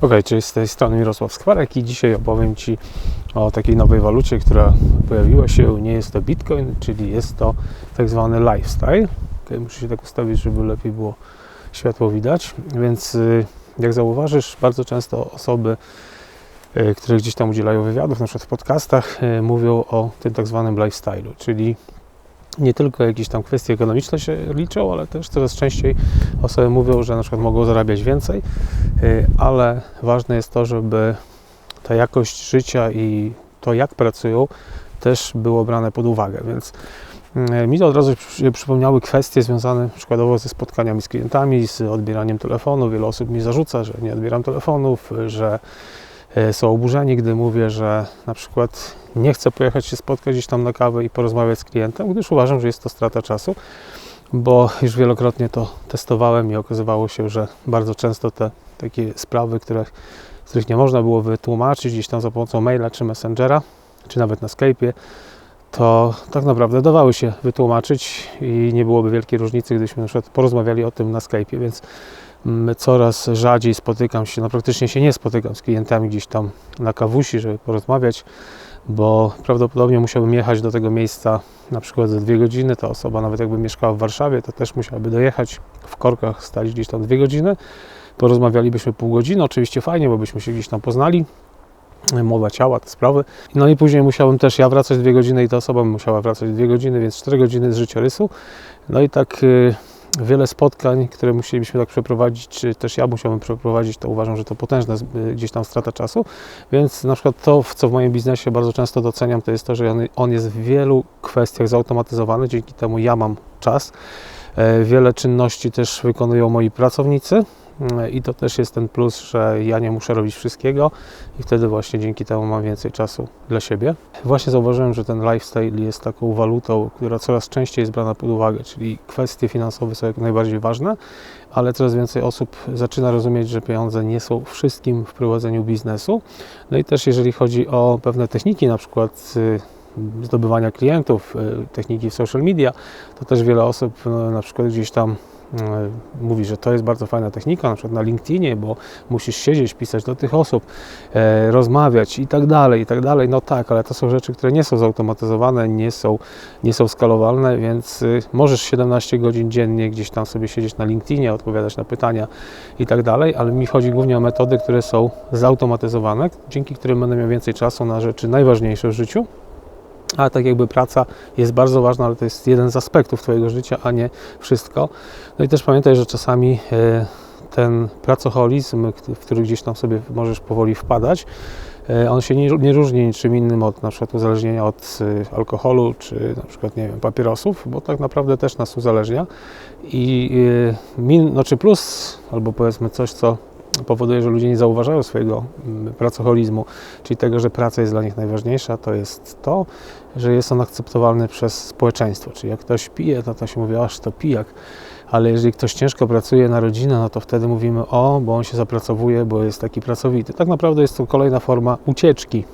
Ok, czyli z tej strony Mirosław Skwarek i dzisiaj opowiem Ci o takiej nowej walucie, która pojawiła się. Nie jest to Bitcoin, czyli jest to tak zwany lifestyle. Okay, muszę się tak ustawić, żeby lepiej było światło widać. Więc y, jak zauważysz, bardzo często osoby, y, które gdzieś tam udzielają wywiadów, na przykład w podcastach, y, mówią o tym tak zwanym lifestyle'u, czyli nie tylko jakieś tam kwestie ekonomiczne się liczą, ale też coraz częściej osoby mówią, że na przykład mogą zarabiać więcej, y, ale ważne jest to, żeby ta jakość życia i to, jak pracują, też było brane pod uwagę. Więc y, mi to od razu się przypomniały kwestie związane przykładowo ze spotkaniami z klientami, z odbieraniem telefonu. Wiele osób mi zarzuca, że nie odbieram telefonów, że y, są oburzeni, gdy mówię, że na przykład nie chcę pojechać się spotkać gdzieś tam na kawę i porozmawiać z klientem, gdyż uważam, że jest to strata czasu, bo już wielokrotnie to testowałem i okazywało się, że bardzo często te takie sprawy, które, których nie można było wytłumaczyć gdzieś tam za pomocą maila czy messengera, czy nawet na Skype'ie, to tak naprawdę dawały się wytłumaczyć i nie byłoby wielkiej różnicy, gdybyśmy na przykład porozmawiali o tym na Skype'ie, więc coraz rzadziej spotykam się, no praktycznie się nie spotykam z klientami gdzieś tam na kawusi, żeby porozmawiać, bo prawdopodobnie musiałbym jechać do tego miejsca na przykład za dwie godziny. Ta osoba, nawet jakby mieszkała w Warszawie, to też musiałaby dojechać w korkach, stać gdzieś tam dwie godziny. Porozmawialibyśmy pół godziny, oczywiście fajnie, bo byśmy się gdzieś tam poznali. Mowa ciała, te sprawy. No i później musiałbym też ja wracać dwie godziny i ta osoba musiała wracać dwie godziny, więc cztery godziny z życiorysu. No i tak y, wiele spotkań, które musielibyśmy tak przeprowadzić, czy też ja musiałbym przeprowadzić, to uważam, że to potężna y, gdzieś tam strata czasu. Więc na przykład to, co w moim biznesie bardzo często doceniam, to jest to, że on, jest w wielu kwestiach zautomatyzowany, dzięki temu ja mam czas. E, Wiele czynności też wykonują moi pracownicy. E, I to też jest ten plus, że ja nie muszę robić wszystkiego i wtedy właśnie dzięki temu mam więcej czasu dla siebie. Właśnie zauważyłem, że ten lifestyle jest taką walutą, która coraz częściej jest brana pod uwagę, czyli kwestie finansowe są jak najbardziej ważne, ale coraz więcej osób zaczyna rozumieć, że pieniądze nie są wszystkim w prowadzeniu biznesu. No i też jeżeli chodzi o pewne techniki, na przykład y, zdobywania klientów, y, techniki w social media, to też wiele osób no, na przykład gdzieś tam mówi, że to jest bardzo fajna technika, na przykład na LinkedInie, bo musisz siedzieć, pisać do tych osób, e, rozmawiać i tak dalej, i tak dalej. No tak, ale to są rzeczy, które nie są zautomatyzowane, nie są, nie są skalowalne, więc y, możesz 17 godzin dziennie gdzieś tam sobie siedzieć na LinkedInie, odpowiadać na pytania i tak dalej, ale mi chodzi głównie o metody, które są zautomatyzowane, dzięki którym będę miał więcej czasu na rzeczy najważniejsze w życiu, a tak jakby praca jest bardzo ważna, ale to jest jeden z aspektów Twojego życia, a nie wszystko. No i też pamiętaj, że czasami e, ten pracoholizm, w który gdzieś tam sobie możesz powoli wpadać, e, on się nie, nie różni niczym innym od na przykład uzależnienia od e, alkoholu, czy na przykład, nie wiem, papierosów, bo tak naprawdę też nas uzależnia. I min, znaczy plus, albo powiedzmy coś, co powoduje, że ludzie nie zauważają swojego mm, pracoholizmu, czyli tego, że praca jest dla nich najważniejsza, to jest to, że jest on akceptowalny przez społeczeństwo. Czyli jak ktoś pije, to to się mówi, aż to pijak, ale jeżeli ktoś ciężko pracuje na rodzinę, no to wtedy mówimy o, bo on się zapracowuje, bo jest taki pracowity. Tak naprawdę jest to kolejna forma ucieczki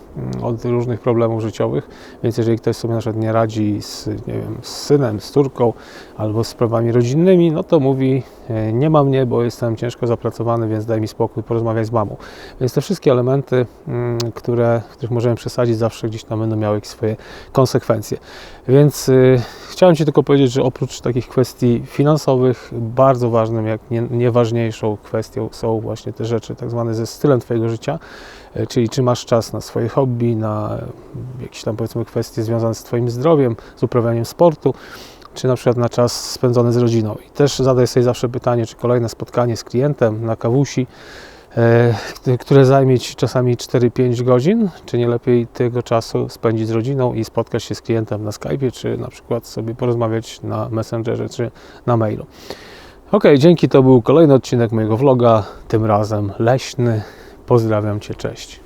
od różnych problemów życiowych, więc jeżeli ktoś sobie na przykład nie radzi z, nie wiem, z synem, z córką albo z sprawami rodzinnymi, no to mówi e, nie ma mnie, bo jestem ciężko zapracowany, więc daj mi spokój, porozmawiaj z mamą. Więc te wszystkie elementy, mm, które, których możemy przesadzić, zawsze gdzieś tam będą miały swoje konsekwencje. Więc y, chciałem Ci tylko powiedzieć, że oprócz takich kwestii finansowych, bardzo ważnym, jak nie, nie ważniejszą kwestią są właśnie te rzeczy tak zwane ze stylem Twojego życia, czyli czy masz czas na swoje hobby, na jakieś tam powiedzmy kwestie związane z Twoim zdrowiem, z uprawianiem sportu, czy na przykład na czas spędzony z rodziną. I też zadaj sobie zawsze pytanie, czy kolejne spotkanie z klientem na kawusi, e, które zajmie Ci czasami 4-5 godzin, czy nie lepiej tego czasu spędzić z rodziną i spotkać się z klientem na Skype'ie, czy na przykład sobie porozmawiać na Messengerze, czy na mailu. Ok, dzięki, to był kolejny odcinek mojego vloga, tym razem leśny. Pozdrawiam Cię, cześć.